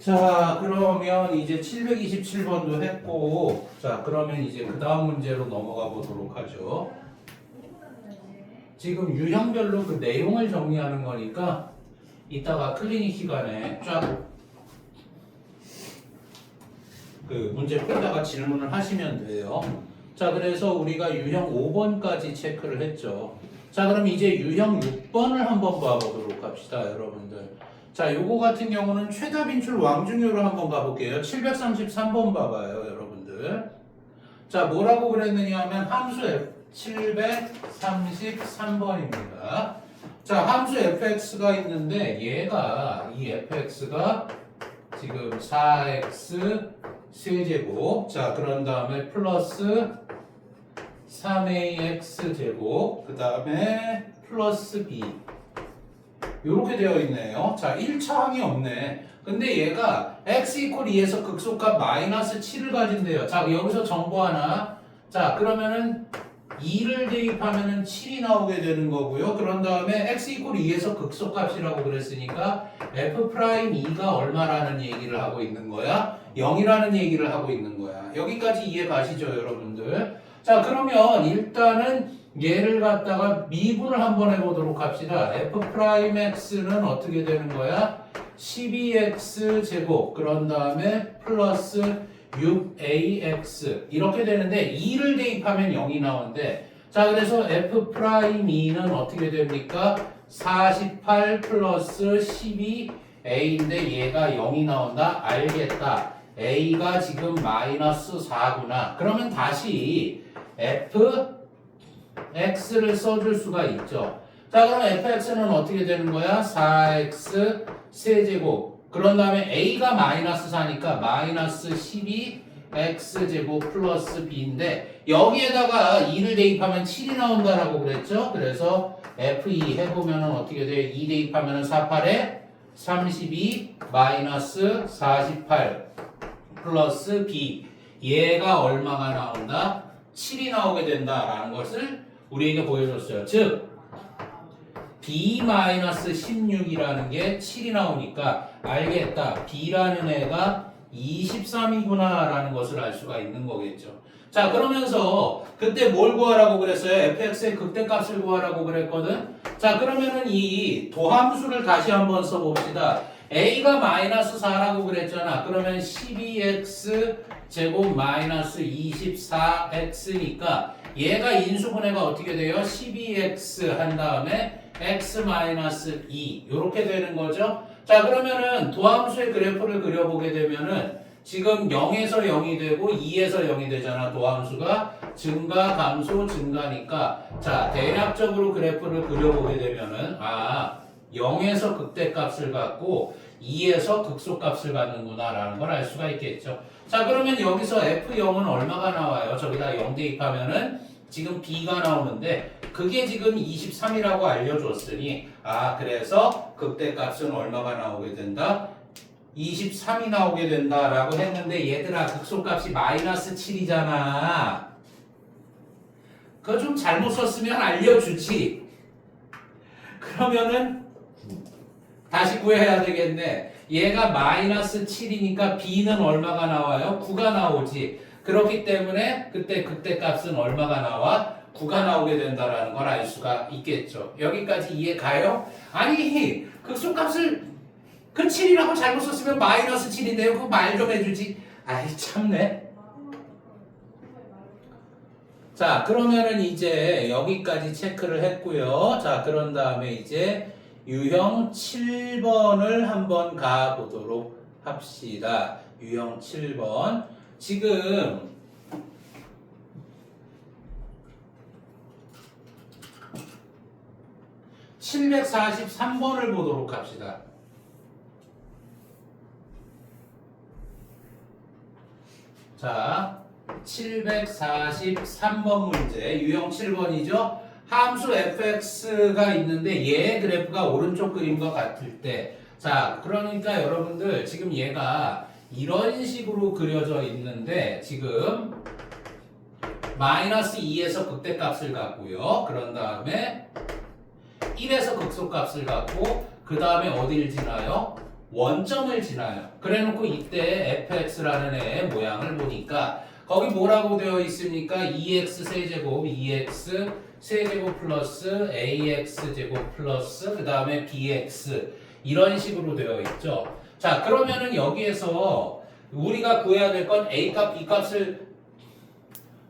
자, 그러면 이제 727번도 했고, 자, 그러면 이제 그 다음 문제로 넘어가 보도록 하죠. 지금 유형별로 그 내용을 정리하는 거니까 이따가 클리닉 시간에 쫙 그 문제 풀다가 질문을 하시면 돼요. 자, 그래서 우리가 유형 5번까지 체크를 했죠. 자, 그럼 이제 유형 6번을 한번 봐보도록 합시다, 여러분들. 자, 요거 같은 경우는 최다 빈출 왕중요로 한번 가볼게요. 733번 봐봐요, 여러분들. 자, 뭐라고 그랬느냐 하면 함수 F 733번입니다. 자, 함수 fx가 있는데 얘가 이 fx가 지금 4x 세제곱 자, 그런 다음에 플러스 3ax 제곱 그 다음에 플러스 b 이렇게 되어 있네요. 자, 1차 항이 없네. 근데 얘가 x 이퀄 2에서 극소값 마이너스 7을 가진대요. 자, 여기서 정보 하나. 자, 그러면은 2를 대입하면은 7이 나오게 되는 거고요. 그런 다음에 x 이퀄 2에서 극소값이라고 그랬으니까 f 프라임 2가 얼마라는 얘기를 하고 있는 거야? 0이라는 얘기를 하고 있는 거야. 여기까지 이해 가시죠, 여러분들? 자, 그러면 일단은 얘를 갖다가 미분을 한번 해보도록 합시다. f 프라임 x는 어떻게 되는 거야? 12x 제곱 그런 다음에 플러스 6ax 이렇게 되는데 2를 대입하면 0이 나오는데 자 그래서 f 프라임 2는 어떻게 됩니까? 48 플러스 12a인데 얘가 0이 나온다 알겠다 a가 지금 마이너스 4구나 그러면 다시 f x를 써줄 수가 있죠. 자, 그럼 fx는 어떻게 되는 거야? 4x 세제곱. 그런 다음에 a가 마이너스 4니까 마이너스 12 x제곱 플러스 b인데 여기에다가 2를 대입하면 7이 나온다라고 그랬죠? 그래서 f2 해보면 어떻게 돼요? 2 대입하면 48에 32 마이너스 48 플러스 b 얘가 얼마가 나온다? 7이 나오게 된다라는 것을 우리에게 보여줬어요. 즉 b-16이라는 게 7이 나오니까 알겠다. b라는 애가 23이구나라는 것을 알 수가 있는 거겠죠. 자 그러면서 그때 뭘 구하라고 그랬어요? fx의 극대값을 구하라고 그랬거든. 자 그러면은 이 도함수를 다시 한번 써봅시다. a가 마이너스 4라고 그랬잖아. 그러면 12x 제곱 마이너스 24x니까 얘가 인수분해가 어떻게 돼요? 12x 한 다음에 x 마이너스 2 이렇게 되는 거죠. 자 그러면은 도함수의 그래프를 그려보게 되면은 지금 0에서 0이 되고 2에서 0이 되잖아 도함수가 증가 감소 증가니까 자 대략적으로 그래프를 그려보게 되면은 아 0에서 극대값을 갖고 2에서 극소값을 갖는구나 라는 걸 알 수가 있겠죠 자 그러면 여기서 F0은 얼마가 나와요? 저기다 0 대입하면은 지금 B가 나오는데 그게 지금 23이라고 알려줬으니 아 그래서 극대값은 얼마가 나오게 된다? 23이 나오게 된다라고 했는데 얘들아 극소값이 마이너스 7이잖아. 그거 좀 잘못 썼으면 알려주지. 그러면은 다시 구해야 되겠네 얘가 마이너스 7이니까 B는 얼마가 나와요? 9가 나오지 그렇기 때문에 그때 그때 값은 얼마가 나와? 9가 나오게 된다라는 걸 알 수가 있겠죠 여기까지 이해 가요? 아니 극소값을 그 7이라고 잘못 썼으면 마이너스 7인데요. 그거 말좀 해주지. 아이 참네. 자 그러면은 이제 여기까지 체크를 했고요. 자 그런 다음에 이제 유형 7번을 한번 가보도록 합시다. 유형 7번. 지금 (743번을) 보도록 합시다. 자, 743번 문제, 유형 7번이죠. 함수 fx가 있는데 얘 그래프가 오른쪽 그림과 같을 때, 자, 그러니까 여러분들 지금 얘가 이런 식으로 그려져 있는데 지금 마이너스 2에서 극대값을 갖고요. 그런 다음에 1에서 극소값을 갖고 그 다음에 어디를 지나요? 원점을 지나요. 그래놓고 이때 fx라는 애의 모양을 보니까 거기 뭐라고 되어 있습니까? 2x 세제곱, 2x 세제곱 플러스 ax 제곱 플러스 그 다음에 bx 이런 식으로 되어 있죠. 자 그러면은 여기에서 우리가 구해야 될 건 a 값, b 값을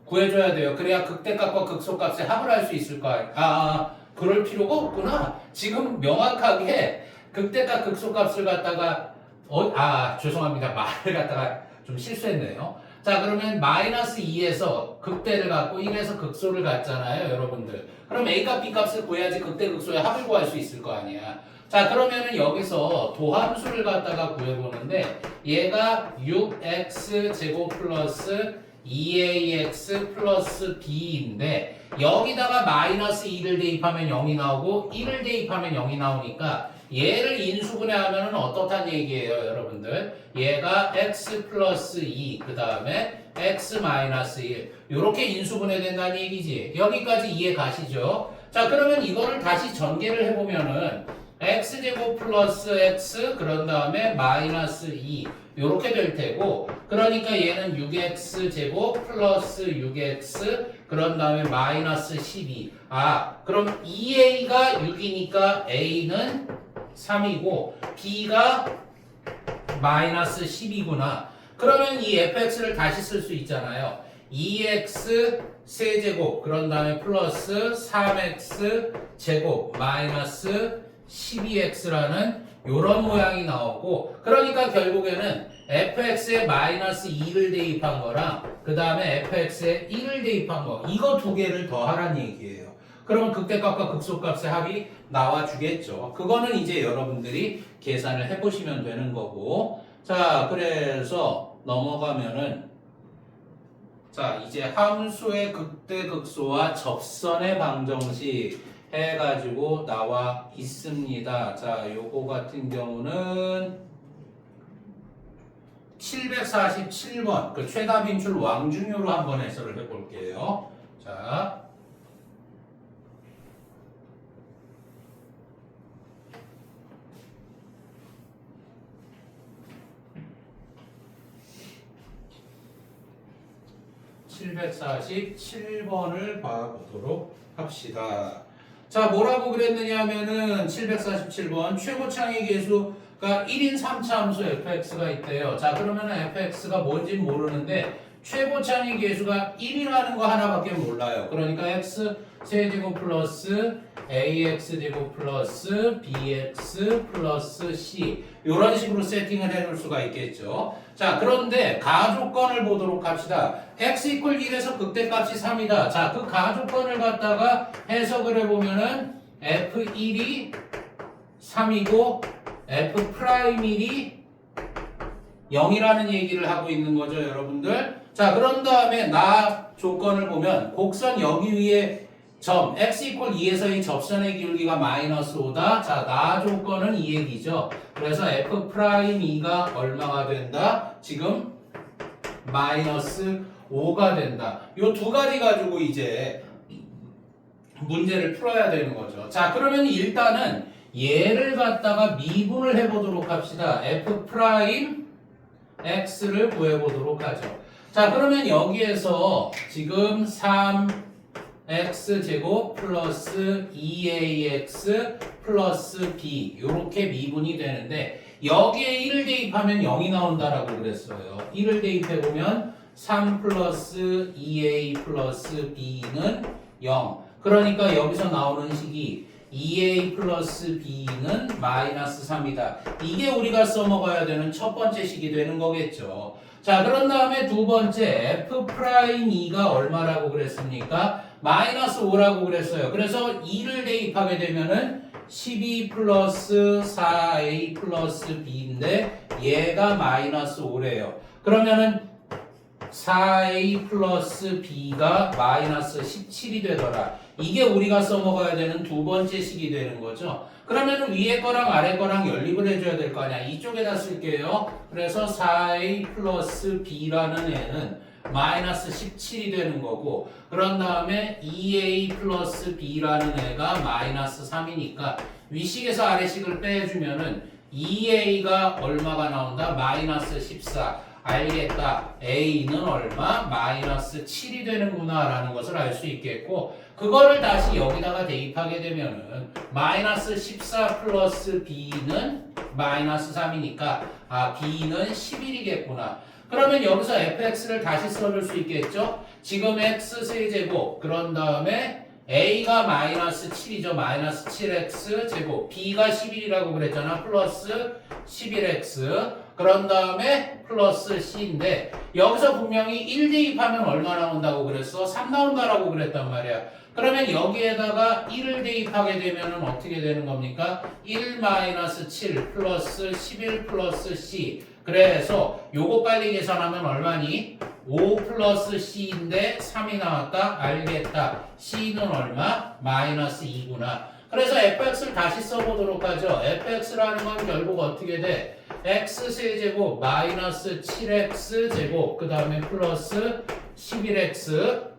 구해줘야 돼요. 그래야 극대값과 극소값의 합을 할 수 있을 거 아니야. 아, 그럴 필요가 없구나. 지금 명확하게 극대값, 극소값을 갖다가 어, 아 죄송합니다. 말을 갖다가 좀 실수했네요. 자 그러면 마이너스 2에서 극대를 갖고 1에서 극소를 갖잖아요 여러분들. 그럼 A값 B값을 구해야지 극대 극소의 합을 구할 수 있을 거 아니야. 자 그러면은 여기서 도함수를 갖다가 구해보는데 얘가 6x 제곱 플러스 2ax 플러스 b인데 여기다가 마이너스 2를 대입하면 0이 나오고 1을 대입하면 0이 나오니까 얘를 인수분해 하면 어떻단 얘기예요 여러분들? 얘가 x 플러스 2 그 다음에 x 마이너스 1 이렇게 인수분해 된다는 얘기지. 여기까지 이해 가시죠? 자 그러면 이거를 다시 전개를 해보면은 x제곱 플러스 x 그런 다음에 마이너스 2 이렇게 될 테고 그러니까 얘는 6x 제곱 플러스 6x 그런 다음에 마이너스 12 아 그럼 2a가 6이니까 a는 3이고 b가 마이너스 10이구나. 그러면 이 fx를 다시 쓸 수 있잖아요. 2x 세제곱 그런 다음에 플러스 3x 제곱 마이너스 12x라는 요런 모양이 나오고 그러니까 결국에는 fx에 마이너스 2를 대입한 거랑 그 다음에 fx에 1을 대입한 거 이거 두 개를 더하란 얘기예요. 그러면 극대값과 극소값의 합이 나와주겠죠 그거는 이제 여러분들이 계산을 해보시면 되는 거고 자 그래서 넘어가면은 자 이제 함수의 극대극소와 접선의 방정식 해가지고 나와 있습니다. 자, 요거 같은 경우는 747번 그 최다 빈출 왕중요로 한번 해설을 해볼게요. 자, (747번을) 봐보도록 합시다. 자, 뭐라고 그랬느냐 하면은 747번 최고 창의 계수가 1인 3차 함수 fx가 있대요. 자, 그러면은 fx가 뭔지 모르는데 최고창의 계수가 1이라는 거 하나밖에 몰라요. 그러니까 x 세제곱 플러스 ax 제곱 플러스 bx 플러스 c 이런 식으로 세팅을 해놓을 수가 있겠죠. 자, 그런데 가조건을 보도록 합시다. x 이퀄 1에서 극대값이 3이다. 자, 그 가조건을 갖다가 해석을 해보면은 f1이 3이고 f 프라임 1이 0이라는 얘기를 하고 있는 거죠, 여러분들. 자, 그런 다음에 나 조건을 보면 곡선 여기 위에 점 x 이퀄 2에서의 접선의 기울기가 마이너스 5다. 자, 나 조건은 이 얘기죠. 그래서 f 프라임 2가 얼마가 된다? 지금 마이너스 5가 된다. 요 두 가지 가지고 이제 문제를 풀어야 되는 거죠. 자, 그러면 일단은 얘를 갖다가 미분을 해보도록 합시다. f 프라임 x를 구해보도록 하죠. 자, 그러면 여기에서 지금 3 x 제곱 플러스 2ax 플러스 b 이렇게 미분이 되는데 여기에 1을 대입하면 0이 나온다라고 그랬어요. 1을 대입해 보면 3 플러스 2a 플러스 b는 0. 그러니까 여기서 나오는 식이 2a 플러스 b는 마이너스 3이다. 이게 우리가 써먹어야 되는 첫 번째 식이 되는 거겠죠. 자, 그런 다음에 두 번째 f 프라임 2가 얼마라고 그랬습니까? 마이너스 5라고 그랬어요. 그래서 2를 대입하게 되면은 12 플러스 4a 플러스 b인데 얘가 마이너스 5래요. 그러면은 4a 플러스 b가 마이너스 17이 되더라. 이게 우리가 써먹어야 되는 두 번째 식이 되는 거죠. 그러면 위에 거랑 아래 거랑 연립을 해줘야 될 거 아니야. 이쪽에다 쓸게요. 그래서 4a 플러스 b라는 애는 마이너스 17이 되는 거고 그런 다음에 2a 플러스 b라는 애가 마이너스 3이니까 위식에서 아래식을 빼주면은 2a가 얼마가 나온다? 마이너스 14 알겠다. a는 얼마? 마이너스 7이 되는구나 라는 것을 알 수 있겠고 그거를 다시 여기다가 대입하게 되면은 마이너스 14 플러스 b는 마이너스 3이니까 아 b는 11이겠구나. 그러면 여기서 fx를 다시 써줄 수 있겠죠? 지금 x 세제곱 그런 다음에 a가 마이너스 7이죠. 마이너스 7x 제곱 b가 11이라고 그랬잖아. 플러스 11x 그런 다음에 플러스 c인데 여기서 분명히 1 대입하면 얼마 나온다고 그랬어? 3 나온다라고 그랬단 말이야. 그러면 여기에다가 1을 대입하게 되면 어떻게 되는 겁니까? 1 마이너스 7 플러스 11 플러스 c 그래서 요거 빨리 계산하면 얼마니? 5 플러스 c인데 3이 나왔다? 알겠다. c는 얼마? 마이너스 2구나. 그래서 fx를 다시 써보도록 하죠. fx라는 건 결국 어떻게 돼? x 세제곱 마이너스 7x 제곱 그 다음에 플러스 11x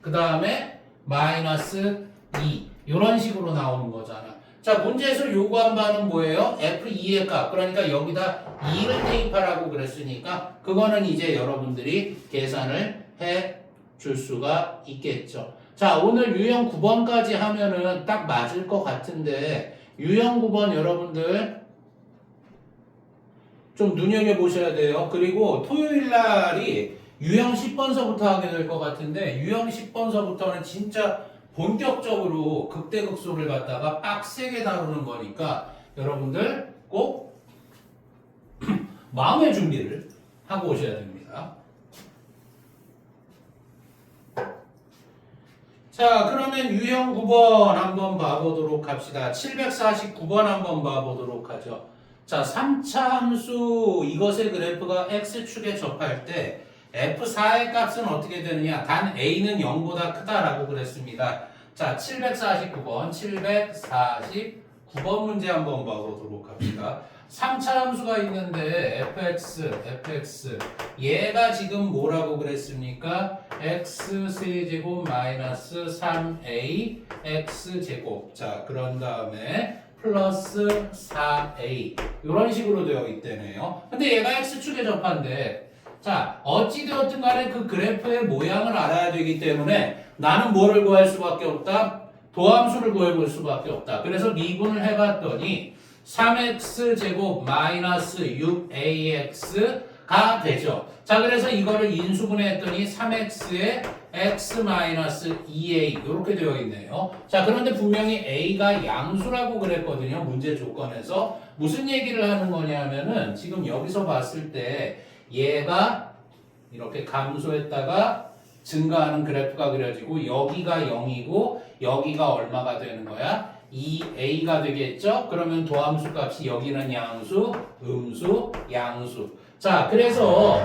그 다음에 마이너스 2 이런 식으로 나오는 거잖아. 자 문제에서 요구한 바는 뭐예요? f2의 값 그러니까 여기다 2를 대입하라고 그랬으니까 그거는 이제 여러분들이 계산을 해 줄 수가 있겠죠. 자 오늘 유형 9번까지 하면은 딱 맞을 것 같은데 유형 9번 여러분들 좀 눈여겨 보셔야 돼요. 그리고 토요일 날이 유형 10번서부터 하게 될 것 같은데 유형 10번서부터는 진짜 본격적으로 극대극소를 갖다가 빡세게 다루는 거니까 여러분들 꼭 마음의 준비를 하고 오셔야 됩니다. 자, 그러면 유형 9번 한번 봐보도록 합시다. 749번 한번 봐보도록 하죠. 자, 3차 함수 이것의 그래프가 x축에 접할 때 f4의 값은 어떻게 되느냐? 단 a는 0보다 크다라고 그랬습니다. 자, 749번, 749번 문제 한번 봐보도록 합시다. 3차 함수가 있는데 fx, fx 얘가 지금 뭐라고 그랬습니까? x 세제곱 마이너스 3a x 제곱 자 그런 다음에 플러스 4a 이런 식으로 되어 있대네요. 근데 얘가 x축에 접한데 자 어찌되었든 간에 그 그래프의 모양을 알아야 되기 때문에 나는 뭐를 구할 수밖에 없다? 도함수를 구해볼 수밖에 없다. 그래서 미분을 해봤더니 3x 제곱 마이너스 6ax가 되죠. 자, 그래서 이거를 인수분해 했더니 3x에 x 마이너스 2a 이렇게 되어 있네요. 자, 그런데 분명히 a가 양수라고 그랬거든요. 문제 조건에서 무슨 얘기를 하는 거냐면은 지금 여기서 봤을 때 얘가 이렇게 감소했다가 증가하는 그래프가 그려지고 여기가 0이고 여기가 얼마가 되는 거야? 2a가 되겠죠? 그러면 도함수 값이 여기는 양수, 음수, 양수. 자, 그래서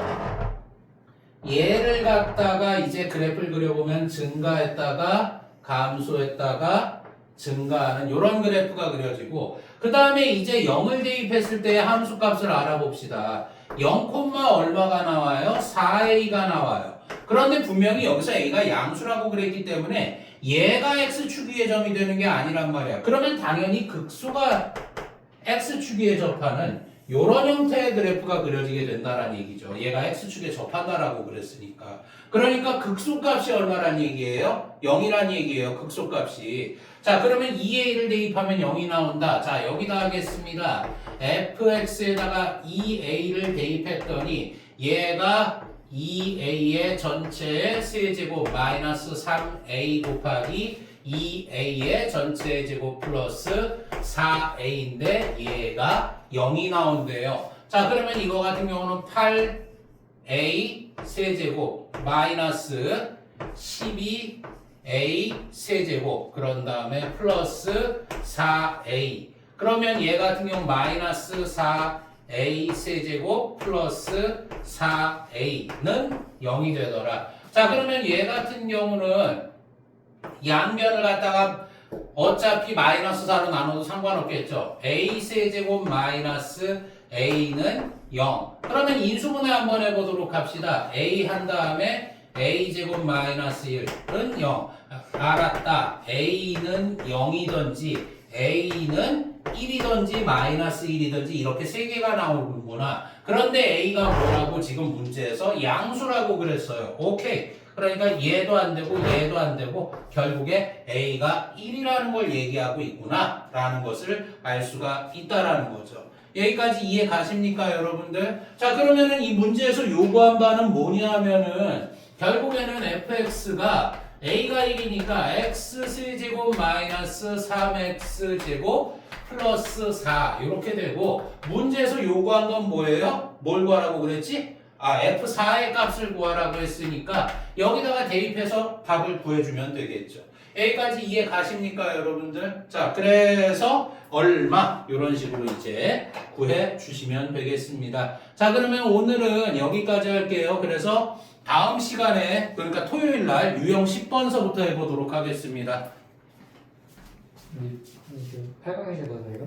얘를 갖다가 이제 그래프를 그려보면 증가했다가 감소했다가 증가하는 이런 그래프가 그려지고 그 다음에 이제 0을 대입했을 때 함수 값을 알아봅시다. 0, 얼마가 나와요? 4a가 나와요. 그런데 분명히 여기서 a가 양수라고 그랬기 때문에 얘가 x축위의 점이 되는 게 아니란 말이야. 그러면 당연히 극수가 x축위에 접하는 이런 형태의 그래프가 그려지게 된다라는 얘기죠. 얘가 x축에 접한다라고 그랬으니까. 그러니까 극소값이 얼마란 얘기예요? 0이란 얘기예요. 극소값이. 자, 그러면 2a를 대입하면 0이 나온다. 자, 여기다 하겠습니다. fx에다가 2a를 대입했더니 얘가 2a의 전체의 세제곱 마이너스 3a 곱하기 2a의 전체 제곱 플러스 4a인데 얘가 0이 나온대요. 자 그러면 이거 같은 경우는 8a 세제곱 마이너스 12a 세제곱 그런 다음에 플러스 4a 그러면 얘 같은 경우 마이너스 4a 세제곱 플러스 4a는 0이 되더라. 자 그러면 얘 같은 경우는 양변을 갖다가 어차피 마이너스 4로 나눠도 상관없겠죠. a 세제곱 마이너스 a는 0. 그러면 인수분해 한번 해보도록 합시다. a 한 다음에 a 제곱 마이너스 1은 0. 알았다. a는 0이든지 a는 1이든지 마이너스 1이든지 이렇게 세 개가 나오는구나. 그런데 A가 뭐라고 지금 문제에서 양수라고 그랬어요. 오케이. 그러니까 얘도 안 되고 얘도 안 되고 결국에 A가 1이라는 걸 얘기하고 있구나 라는 것을 알 수가 있다라는 거죠. 여기까지 이해 가십니까 여러분들? 자 그러면은 이 문제에서 요구한 바는 뭐냐면은 결국에는 fx가 a가 1이니까 x제곱 마이너스 3x제곱 플러스 4 이렇게 되고 문제에서 요구한 건 뭐예요? 뭘 구하라고 그랬지? 아 f4의 값을 구하라고 했으니까 여기다가 대입해서 답을 구해주면 되겠죠. 여기까지 이해 가십니까 여러분들? 자 그래서 얼마 이런 식으로 이제 구해 주시면 되겠습니다. 자 그러면 오늘은 여기까지 할게요. 그래서 다음 시간에 그러니까 토요일 날 유형 10번서부터 해보도록 하겠습니다. 8강이셔서 저희가